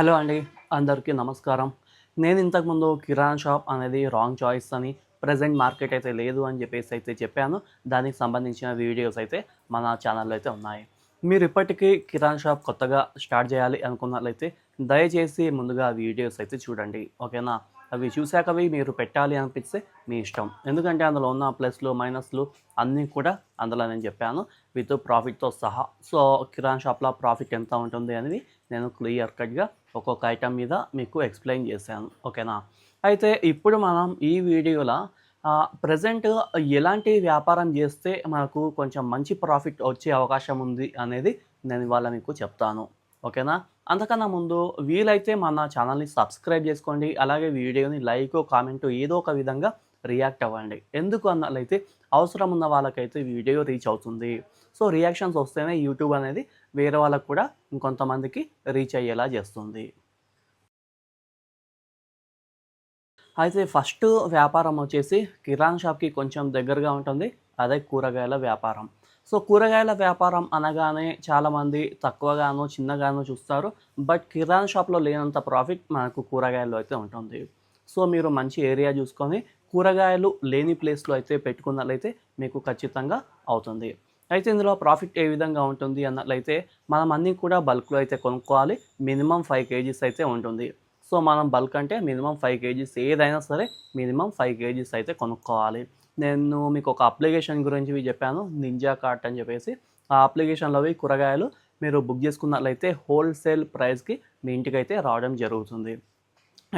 Hello అండి అందరికీ నమస్కారం. నేను ఇంతకుముందు కిరాణా షాప్ అనేది రాంగ్ చాయిస్ అని ప్రజెంట్ మార్కెట్ అయితే లేదు అని చెప్పేసి అయితే చెప్పాను. దానికి సంబంధించిన వీడియోస్ అయితే మన ఛానల్లో అయితే ఉన్నాయి. మీరు ఇప్పటికీ కిరాణా షాప్ కొత్తగా స్టార్ట్ చేయాలి అనుకున్నట్లయితే దయచేసి ముందుగా వీడియోస్ అయితే చూడండి. ఓకేనా? అవి చూశాకవి మీరు పెట్టాలి అనిపిస్తే మీ ఇష్టం. ఎందుకంటే అందులో ఉన్న ప్లస్లు మైనస్లు అన్నీ కూడా అందులో నేను చెప్పాను. విత్ ప్రాఫిట్తో సహా. సో కిరాణా షాప్లో ప్రాఫిట్ ఎంత ఉంటుంది అనేది నేను క్లియర్ కట్గా ఒక్కొక్క ఐటమ్ మీద మీకు ఎక్స్ప్లెయిన్ చేశాను. ఓకేనా? అయితే ఇప్పుడు మనం ఈ వీడియోలో ప్రజెంట్ ఎలాంటి వ్యాపారం చేస్తే మనకు కొంచెం మంచి ప్రాఫిట్ వచ్చే అవకాశం ఉంది అనేది నేను ఇవాళ మీకు చెప్తాను. ఓకేనా? అంతకన్నా ముందు వీలైతే మన ఛానల్ని సబ్స్క్రైబ్ చేసుకోండి అలాగే వీడియోని లైక్ కామెంట్ ఏదో ఒక విధంగా రియాక్ట్ అవ్వండి. ఎందుకు అన్నట్లయితే అవసరం ఉన్న వాళ్ళకైతే వీడియో రీచ్ అవుతుంది. సో రియాక్షన్స్ వస్తేనే యూట్యూబ్ అనేది వేరే వాళ్ళకు కూడా ఇంకొంతమందికి రీచ్ అయ్యేలా చేస్తుంది. అయితే ఫస్ట్ వ్యాపారం వచ్చేసి కిరాణా షాప్కి కొంచెం దగ్గరగా ఉంటుంది. అదే కూరగాయల వ్యాపారం. సో కూరగాయల వ్యాపారం అనగానే చాలామంది తక్కువగానో చిన్నగానో చూస్తారు. బట్ కిరాణా షాప్లో లేనంత ప్రాఫిట్ మనకు కూరగాయల్లో అయితే ఉంటుంది. సో మీరు మంచి ఏరియా చూసుకొని కూరగాయలు లేని ప్లేస్లో అయితే పెట్టుకున్నట్లయితే మీకు ఖచ్చితంగా అవుతుంది. అయితే ఇందులో ప్రాఫిట్ ఏ విధంగా ఉంటుంది అన్నట్లయితే మనం అన్నీ కూడా బల్క్లో అయితే కొనుక్కోవాలి. మినిమం ఫైవ్ కేజీస్ అయితే ఉంటుంది. సో మనం బల్క్ అంటే మినిమం ఫైవ్ కేజీస్ ఏదైనా సరే మినిమం ఫైవ్ కేజీస్ అయితే కొనుక్కోవాలి. నేను మీకు ఒక అప్లికేషన్ గురించి చెప్పాను నింజా కార్ట్ అని చెప్పేసి. ఆ అప్లికేషన్లో అవి కూరగాయలు మీరు బుక్ చేసుకున్నట్లయితే హోల్సేల్ ప్రైస్కి మీ ఇంటికి అయితే రావడం జరుగుతుంది.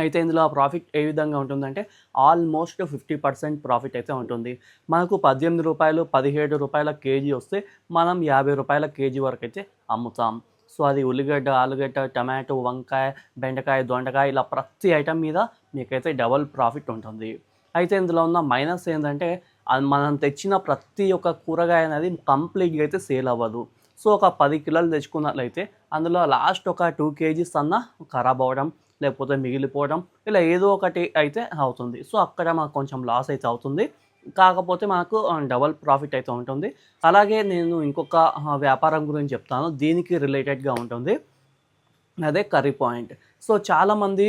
అయితే ఇందులో ప్రాఫిట్ ఏ విధంగా ఉంటుందంటే ఆల్మోస్ట్ ఫిఫ్టీ పర్సెంట్ ప్రాఫిట్ అయితే ఉంటుంది. మనకు పద్దెనిమిది రూపాయలు పదిహేడు రూపాయల కేజీ వస్తే మనం యాభై రూపాయల కేజీ వరకు అయితే అమ్ముతాం. సో అది ఉల్లిగడ్డ ఆలుగడ్డ టమాటో వంకాయ బెండకాయ దొండకాయ ఇలా ప్రతి ఐటెం మీద మీకైతే డబల్ ప్రాఫిట్ ఉంటుంది. అయితే ఇందులో ఉన్న మైనస్ ఏంటంటే అది మనం తెచ్చిన ప్రతి ఒక్క కూరగాయ అనేది కంప్లీట్గా అయితే సేల్ అవ్వదు. సో ఒక పది కిలోలు తెచ్చుకున్నట్లయితే అందులో లాస్ట్ ఒక టూ కేజీస్ అన్న ఖరాబ్ అవ్వడం లేకపోతే మిగిలిపోవడం ఇలా ఏదో ఒకటి అయితే అవుతుంది. సో అక్కడ మాకు కొంచెం లాస్ అయితే అవుతుంది. కాకపోతే మాకు డబల్ ప్రాఫిట్ అయితే ఉంటుంది. అలాగే నేను ఇంకొక వ్యాపారం గురించి చెప్తాను. దీనికి రిలేటెడ్గా ఉంటుంది. అదే కర్రీ పాయింట్. సో చాలామంది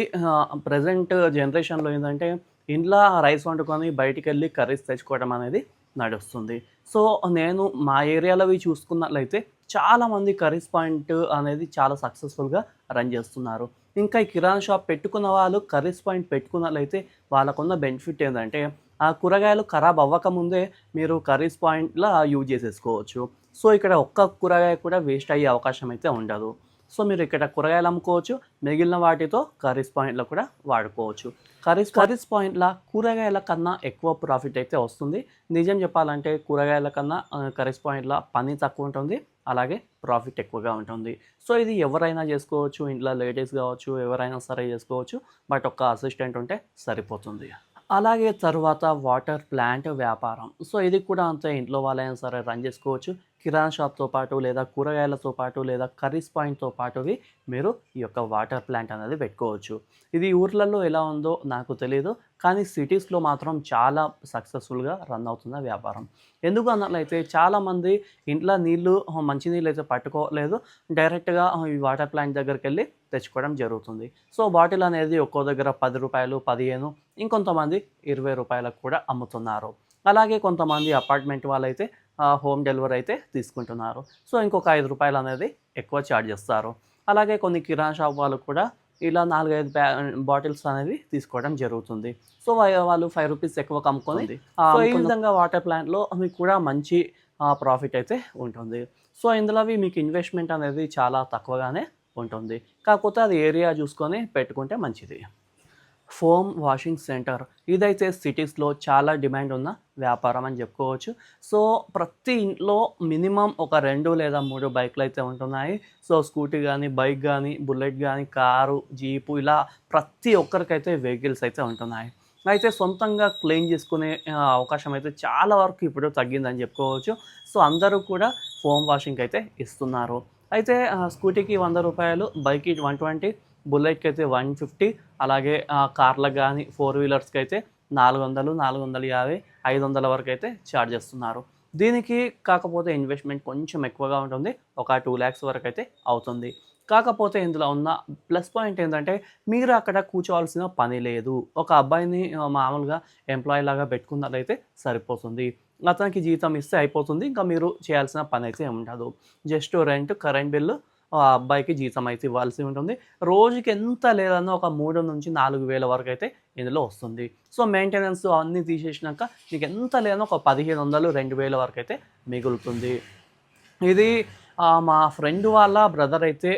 ప్రజెంట్ జనరేషన్లో ఏంటంటే ఇంట్లో రైస్ వండుకొని బయటికి వెళ్ళి కర్రీస్ తెచ్చుకోవడం అనేది నడుస్తుంది. సో నేను మా ఏరియాలో ఇవి చూసుకున్నట్లయితే చాలామంది కర్రీస్ పాయింట్ అనేది చాలా సక్సెస్ఫుల్గా రన్ చేస్తున్నారు. ఇంకా ఈ కిరాణా షాప్ పెట్టుకున్న వాళ్ళు కర్రీస్ పాయింట్ పెట్టుకున్నట్లయితే వాళ్ళకున్న బెనిఫిట్ ఏంటంటే ఆ కూరగాయలు ఖరాబ్ అవ్వకముందే మీరు కర్రీస్ పాయింట్లో యూజ్ చేసేసుకోవచ్చు. సో ఇక్కడ ఒక్క కూరగాయ కూడా వేస్ట్ అయ్యే అవకాశం అయితే ఉండదు. సో మీరు ఇక్కడ కూరగాయలు అమ్ముకోవచ్చు మిగిలిన వాటితో కర్రీస్ పాయింట్లో కూడా వాడుకోవచ్చు. కర్రీస్ కర్రీస్ పాయింట్ల కూరగాయల కన్నా ఎక్కువ ప్రాఫిట్ అయితే వస్తుంది. నిజం చెప్పాలంటే కూరగాయల కన్నా కర్రీస్ పాయింట్ల పని తక్కువ ఉంటుంది అలాగే ప్రాఫిట్ ఎక్కువగా ఉంటుంది. సో ఇది ఎవరైనా చేసుకోవచ్చు ఇంట్లో లేడీస్ కావచ్చు ఎవరైనా సరే చేసుకోవచ్చు బట్ ఒక్క అసిస్టెంట్ ఉంటే సరిపోతుంది. అలాగే తర్వాత వాటర్ ప్లాంట్ వ్యాపారం. సో ఇది కూడా అంతే. ఇంట్లో వాళ్ళైనా సరే రన్ చేసుకోవచ్చు. కిరాణా షాప్తో పాటు లేదా కూరగాయలతో పాటు లేదా కర్రీస్ పాయింట్తో పాటువి మీరు ఈ యొక్క వాటర్ ప్లాంట్ అనేది పెట్టుకోవచ్చు. ఇది ఊర్లలో ఎలా ఉందో నాకు తెలియదు కానీ సిటీస్లో మాత్రం చాలా సక్సెస్ఫుల్గా రన్ అవుతుంది వ్యాపారం. ఎందుకు అన్నట్లయితే చాలామంది ఇంట్లో నీళ్ళు మంచినీళ్ళు అయితే పట్టుకోలేదు. డైరెక్ట్గా ఈ వాటర్ ప్లాంట్ దగ్గరికి వెళ్ళి తెచ్చుకోవడం జరుగుతుంది. సో బాటిల్ అనేది ఒక్కో దగ్గర పది రూపాయలు పదిహేను ఇంకొంతమంది ఇరవై రూపాయలకు కూడా అమ్ముతున్నారు. అలాగే కొంతమంది అపార్ట్మెంట్ వాళ్ళైతే హోమ్ డెలివరీ అయితే తీసుకుంటున్నారు. సో ఇంకొక ఐదు రూపాయలు అనేది ఎక్కువ ఛార్జ్ చేస్తారు. అలాగే కొన్ని కిరాణా షాప్ వాళ్ళు కూడా ఇలా నాలుగైదు బాటిల్స్ అనేవి తీసుకోవడం జరుగుతుంది. సో వాళ్ళు ఫైవ్ రూపీస్ ఎక్కువ కమ్ముకొని సో ఈ విధంగా వాటర్ ప్లాంట్లో మీకు కూడా మంచి ప్రాఫిట్ అయితే ఉంటుంది. సో ఇందులో మీకు ఇన్వెస్ట్మెంట్ అనేది చాలా తక్కువగానే ఉంటుంది. కాకపోతే అది ఏరియా చూసుకొని పెట్టుకుంటే మంచిది. Foam washing centre. ఇదైతే సిటీస్లో చాలా డిమాండ్ ఉన్న వ్యాపారం అని చెప్పుకోవచ్చు. సో ప్రతి ఇంట్లో మినిమం ఒక రెండు లేదా మూడు బైక్లు అయితే ఉంటున్నాయి. సో స్కూటీ కానీ బైక్ కానీ బుల్లెట్ కానీ కారు జీపు ఇలా ప్రతి ఒక్కరికైతే వెహికల్స్ అయితే ఉంటున్నాయి. అయితే సొంతంగా క్లెయిమ్ చేసుకునే అవకాశం అయితే చాలా వరకు ఇప్పుడు తగ్గిందని చెప్పుకోవచ్చు. సో అందరూ కూడా ఫోమ్ వాషింగ్ అయితే ఇస్తున్నారు. అయితే స్కూటీకి వంద రూపాయలు బైక్కి వన్ ట్వంటీ బుల్లెట్కి అయితే వన్ ఫిఫ్టీ అలాగే కార్లకు కానీ ఫోర్ వీలర్స్కి అయితే నాలుగు వందలు నాలుగు వందల యాభై ఐదు వందల వరకు అయితే ఛార్జ్ చేస్తున్నారు. దీనికి కాకపోతే ఇన్వెస్ట్మెంట్ కొంచెం ఎక్కువగా ఉంటుంది ఒక టూ ల్యాక్స్ వరకు అయితే అవుతుంది. కాకపోతే ఇందులో ఉన్న ప్లస్ పాయింట్ ఏంటంటే మీరు అక్కడ కూర్చోవాల్సిన పని లేదు. ఒక అబ్బాయిని మామూలుగా ఎంప్లాయీ లాగా పెట్టుకున్నట్లయితే సరిపోతుంది. అతనికి జీతం ఇస్తే అయిపోతుంది ఇంకా మీరు చేయాల్సిన పని అయితే ఏమి ఉండదు జస్ట్ రెంట్ కరెంట్ బిల్లు ఆ అబ్బాయికి జీతం అయితే ఇవ్వాల్సి ఉంటుంది. రోజుకి ఎంత లేదన్నా ఒక మూడు నుంచి నాలుగు వేల వరకు అయితే ఇందులో వస్తుంది. సో మెయింటెనెన్స్ అన్నీ తీసేసినాక నీకు ఎంత లేదన్నా ఒక పదిహేను వందలు రెండు వేల వరకు అయితే మిగులుతుంది. ఇది మా ఫ్రెండ్ వాళ్ళ బ్రదర్ అయితే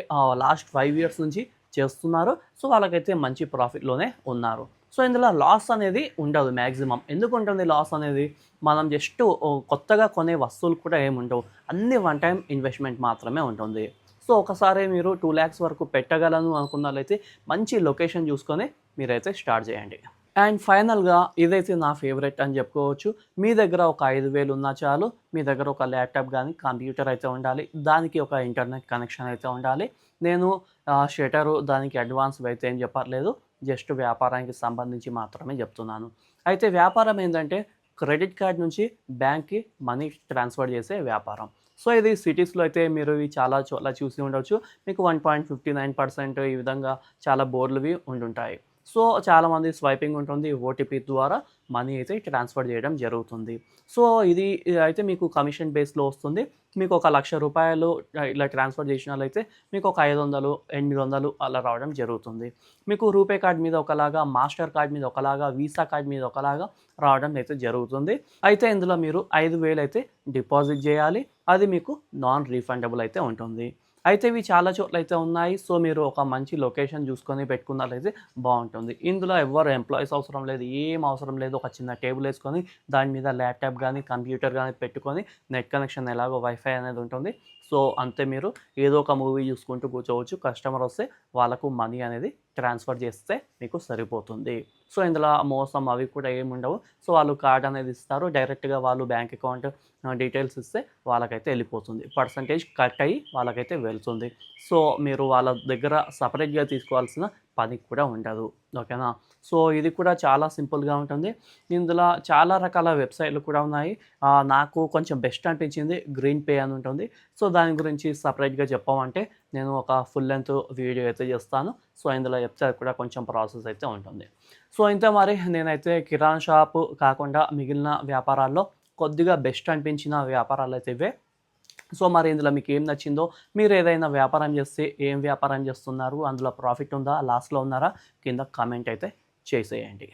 లాస్ట్ ఫైవ్ ఇయర్స్ నుంచి చేస్తున్నారు. సో వాళ్ళకైతే మంచి ప్రాఫిట్లోనే ఉన్నారు. సో ఇందులో లాస్ అనేది ఉండదు మ్యాక్సిమం ఎందుకు ఉంటుంది లాస్ అనేది? మనం జస్ట్ కొత్తగా కొనే వస్తువులు కూడా ఏమి ఉండవు అన్ని వన్ టైం ఇన్వెస్ట్మెంట్ మాత్రమే ఉంటుంది. సో ఒకసారి మీరు టూ ల్యాక్స్ వరకు పెట్టగలను అనుకున్నట్లయితే మంచి లొకేషన్ చూసుకొని మీరైతే స్టార్ట్ చేయండి. అండ్ ఫైనల్గా ఇదైతే నా ఫేవరెట్ అని చెప్పుకోవచ్చు. మీ దగ్గర ఒక ఐదు వేలు ఉన్నా చాలు. మీ దగ్గర ఒక ల్యాప్టాప్ కానీ కంప్యూటర్ అయితే ఉండాలి. దానికి ఒక ఇంటర్నెట్ కనెక్షన్ అయితే ఉండాలి. నేను షటరు దానికి అడ్వాన్స్ అయితే ఏం చెప్పట్లేదు. జస్ట్ వ్యాపారానికి సంబంధించి మాత్రమే చెప్తున్నాను. అయితే వ్యాపారం ఏంటంటే క్రెడిట్ కార్డ్ నుంచి బ్యాంక్కి మనీ ట్రాన్స్ఫర్ చేసే వ్యాపారం. సో ఇది సిటీస్లో అయితే మీరు ఇవి చాలా చోట్ల చూసి ఉండవచ్చు మీకు one point fifty nine percent ఈ విధంగా చాలా బోర్లువి ఉంటుంటాయి సో చాలామంది స్వైపింగ్ ఉంటుంది ఓటీపీ ద్వారా. మనీ అయితే ట్రాన్స్ఫర్ చేయడం జరుగుతుంది. సో ఇది అయితే మీకు కమిషన్ బేస్లో వస్తుంది. మీకు ఒక లక్ష రూపాయలు ఇలా ట్రాన్స్ఫర్ చేసినట్లయితే మీకు ఒక ఐదు వందలు ఎనిమిది వందలు అలా రావడం జరుగుతుంది. మీకు రూపే కార్డ్ మీద ఒకలాగా మాస్టర్ కార్డ్ మీద ఒకలాగా వీసా కార్డ్ మీద ఒకలాగా రావడం అయితే జరుగుతుంది. అయితే ఇందులో మీరు ఐదు వేలు అయితే డిపాజిట్ చేయాలి. అది మీకు నాన్ రీఫండబుల్ అయితే ఉంటుంది. అయితే ఇవి చాలా చోట్ల అయితే ఉన్నాయి. సో మీరు ఒక మంచి లొకేషన్ చూసుకొని పెట్టుకున్నట్లయితే బాగుంటుంది. ఇందులో ఎవరు ఎంప్లాయీస్ అవసరం లేదు ఏం అవసరం లేదు. ఒక చిన్న టేబుల్ వేసుకొని దాని మీద ల్యాప్టాప్ కానీ కంప్యూటర్ కానీ పెట్టుకొని నెట్ కనెక్షన్ ఎలాగో వైఫై అనేది ఉంటుంది. సో అంతే మీరు ఏదో ఒక మూవీ చూసుకుంటూ కూర్చోవచ్చు. కస్టమర్ వస్తే వాళ్ళకు మనీ అనేది ట్రాన్స్ఫర్ చేస్తే మీకు సరిపోతుంది. సో ఇందులో మోసం అవి కూడా ఏమి ఉండవు. సో వాళ్ళు కార్డ్ అనేది ఇస్తారు. డైరెక్ట్గా వాళ్ళు బ్యాంక్ అకౌంట్ డీటెయిల్స్ ఇస్తే వాళ్ళకైతే వెళ్ళిపోతుంది. పర్సంటేజ్ కట్ అయ్యి వాళ్ళకైతే వెళ్తుంది. సో మీరు వాళ్ళ దగ్గర సపరేట్గా తీసుకోవాల్సిన పని కూడా ఉండదు. ఓకేనా? సో ఇది కూడా చాలా సింపుల్గా ఉంటుంది. ఇందులో చాలా రకాల వెబ్సైట్లు కూడా ఉన్నాయి. నాకు కొంచెం బెస్ట్ అనిపించింది గ్రీన్ పే అని ఉంటుంది. సో దాని గురించి సపరేట్గా చెప్పామంటే నేను ఒక ఫుల్ లెంత్ వీడియో అయితే చేస్తాను. సో ఇందులో చెప్తే కూడా కొంచెం ప్రాసెస్ అయితే ఉంటుంది. సో ఇంత మరి నేనైతే కిరాణా షాప్ కాకుండా మిగిలిన వ్యాపారాల్లో కొద్దిగా బెస్ట్ అనిపించిన వ్యాపారాలు అయితే ఇవే. సో మరి ఇందులో మీకు ఏం నచ్చిందో మీరు ఏదైనా వ్యాపారం చేస్తే ఏం వ్యాపారం చేస్తున్నారు అందులో ప్రాఫిట్ ఉందా లాస్లో ఉన్నారా కింద కామెంట్ అయితే చేసేయండి.